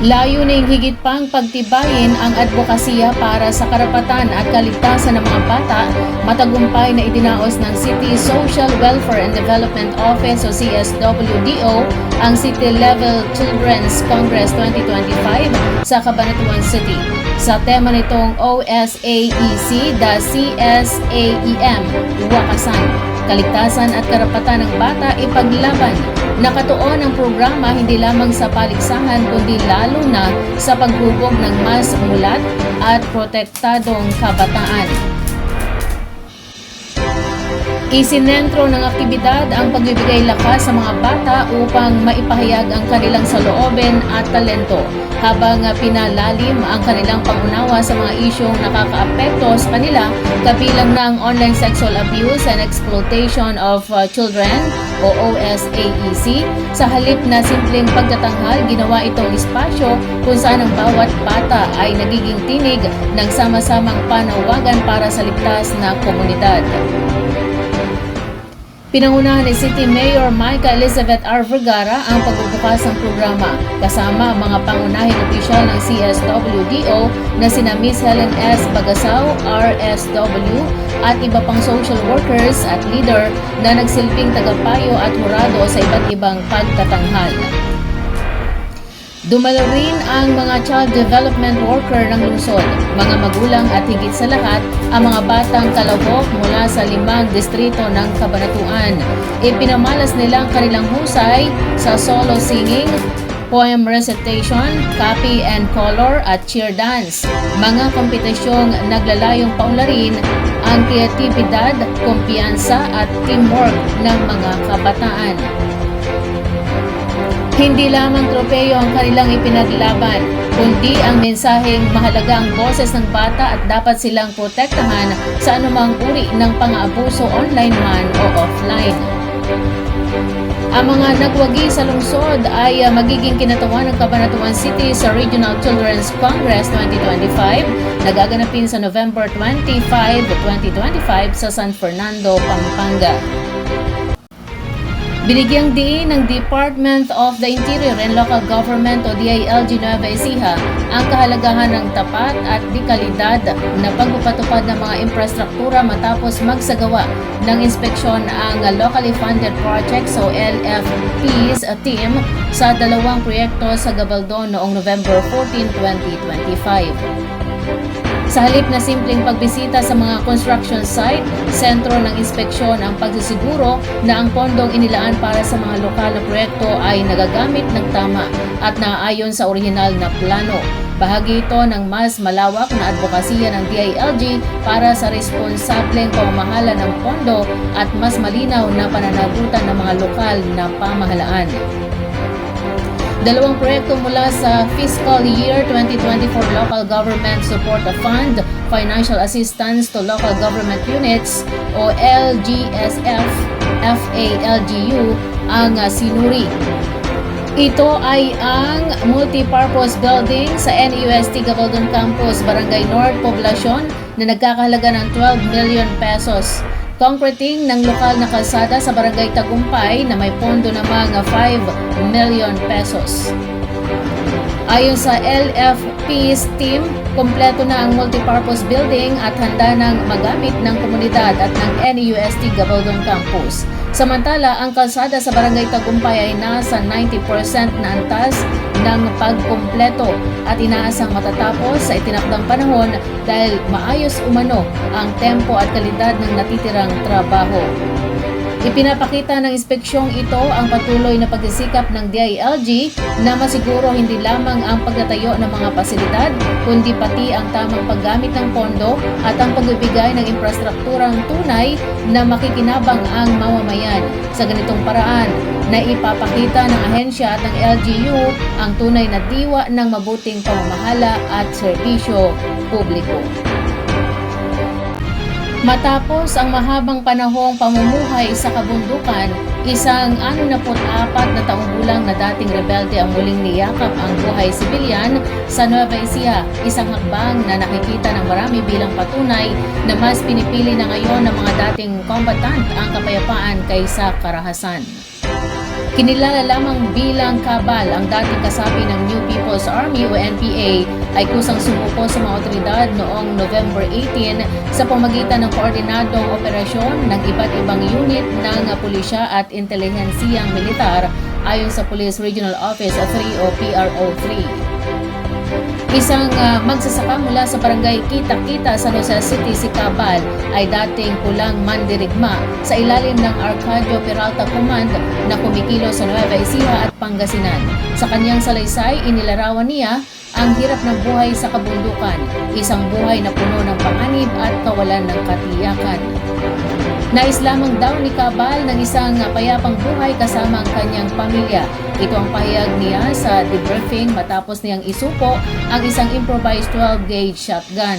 Layuning higit pang pagtibayin ang advokasya para sa karapatan at kaligtasan ng mga bata, matagumpay na idinaos ng City Social Welfare and Development Office o CSWDO ang City Level Children's Congress 2025 sa Cabanatuan City. Sa tema nitong OSAEC, the CSAEM, Wakasan, Kaligtasan at Karapatan ng Bata Ipaglaban Nakatuon ang programa hindi lamang sa paligsahan kundi lalo na sa paghubog ng mas mulat at protektadong kabataan. Isinentro ng aktibidad ang pagbibigay lakas sa mga bata upang maipahayag ang kanilang saloobin at talento habang pinalalim ang kanilang pangunawa sa mga isyong nakakaapekto sa kanila kabilang ang online sexual abuse and exploitation of uh, children o OSAEC. Sa halip na simpleng pagtatanghal, ginawa itong espasyo kung saan ang bawat bata ay nagiging tinig ng sama-samang panawagan para sa ligtas na komunidad. Pinangunahan ni City Mayor Micah Elizabeth R. Vergara ang pagbubukas ng programa kasama ang mga pangunahing opisyal ng CSWDO na sina Miss Helen S. Bagasaw, RSW at iba pang social workers at leader na nagsilbing tagapayo at hurado sa iba't ibang pagtatanghal. Dumalo rin ang mga child development worker ng lungsod, mga magulang at higit sa lahat ang mga batang kalahok mula sa limang distrito ng Kabanatuan. Ipinamalas nila ang kanilang husay sa solo singing, poem recitation, copy and color at cheer dance. Mga kompetisyong naglalayong paunlarin ang kreatibidad, kumpiyansa at teamwork ng mga kabataan. Hindi lamang tropeyo ang kanilang ipinaglaban, kundi ang mensaheng mahalaga ang boses ng bata at dapat silang protektahan sa anumang uri ng pang-aabuso online man o offline. Ang mga nagwagi sa lungsod ay uh, magiging kinatawan ng Cabanatuan City sa Regional Children's Congress 2025 nagaganapin sa November 25, 2025 sa San Fernando, Pampanga. Binigyang diin ng Department of the Interior and Local Government o DILG Nueva Ecija ang kahalagahan ng tapat at dekalidad na pagpapatupad ng mga infrastruktura matapos magsagawa ng inspeksyon ang locally funded projects o LFPs team sa dalawang proyekto sa Gabaldon noong November 14, 2025. Sa halip na simpleng pagbisita sa mga construction site, sentro ng inspeksyon ang pagsisiguro na ang pondong inilaan para sa mga lokal na proyekto ay nagagamit ng tama at naaayon sa orihinal na plano. Bahagi ito ng mas malawak na advokasya ng DILG para sa responsableng pamamahala ng pondo at mas malinaw na pananagutan ng mga lokal na pamahalaan. Dalawang proyekto mula sa Fiscal Year 2024 Local Government Support Fund, Financial Assistance to Local Government Units o LGSF, FALGU ang uh, sinuri. Ito ay ang multipurpose building sa NUST Gabaldon Campus, Barangay North Poblacion na nagkakahalaga ng 12 million pesos concreting ng lokal na kalsada sa Barangay Tagumpay na may pondo ng mga 5 million pesos. Ayon sa LFP's team, kompleto na ang multipurpose building at handa nang magamit ng komunidad at ng NUST Gabaldon Campus. Samantala, ang kalsada sa Barangay Tagumpay ay nasa 90% na antas ng pagkumpleto at inaasang matatapos sa itinakdang panahon dahil maayos umano ang tempo at kalidad ng natitirang trabaho. Ipinapakita ng inspeksyong ito ang patuloy na pagsisikap ng DILG na masiguro hindi lamang ang pagtatayo ng mga pasilidad, kundi pati ang tamang paggamit ng pondo at ang pagbibigay ng infrastrukturang tunay na makikinabang ang mamamayan. Sa ganitong paraan, na ipapakita ng ahensya at ng LGU ang tunay na diwa ng mabuting pamamahala at serbisyo publiko. Matapos ang mahabang panahong pamumuhay sa kabundukan, isang 64 na taong gulang na dating rebelde ang muling niyakap ang buhay sibilyan sa Nueva Ecija, isang hakbang na nakikita ng marami bilang patunay na mas pinipili na ngayon ng mga dating combatant ang kapayapaan kaysa karahasan. Kinilala lamang bilang kabal ang dating kasapi ng New People's Army o NPA ay kusang sumuko sa mga otoridad noong November 18 sa pamagitan ng koordinadong operasyon ng iba't ibang unit ng pulisya at intelihensiyang militar ayon sa Police Regional Office 3 o PRO 3. Isang ah, magsasaka mula sa barangay Kita-Kita sa Jose City, si Cabal ay dating kulang mandirigma sa ilalim ng Arcadio Peralta Command na kumikilo sa Nueva Ecija at Pangasinan. Sa kanyang salaysay, inilarawan niya ang hirap ng buhay sa kabundukan, isang buhay na puno ng panganib at kawalan ng katiyakan. Nais lamang daw ni Cabal ng isang payapang buhay kasama ang kanyang pamilya. Ito ang pahayag niya sa debriefing matapos niyang isuko ang isang improvised 12-gauge shotgun.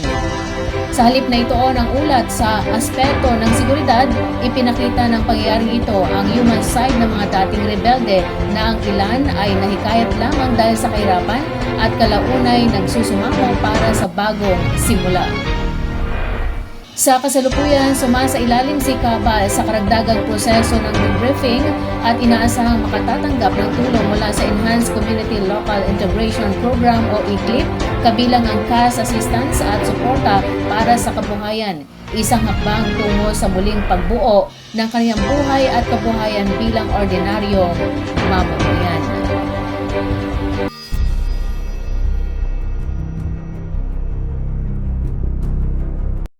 Sa halip na ito ng ulat sa aspeto ng seguridad, ipinakita ng pangyayaring ito ang human side ng mga dating rebelde na ang ilan ay nahikayat lamang dahil sa kahirapan at kalaunay nagsusumamo para sa bagong simula. Sa kasalukuyan, sumasa ilalim si Cabal sa karagdagang proseso ng debriefing at inaasahang makatatanggap ng tulong mula sa Enhanced Community Local Integration Program o ICLIP, kabilang ang cash assistance at suporta para sa kabuhayan. Isang hakbang tungo sa muling pagbuo ng kanyang buhay at kabuhayan bilang ordinaryong mamamayan.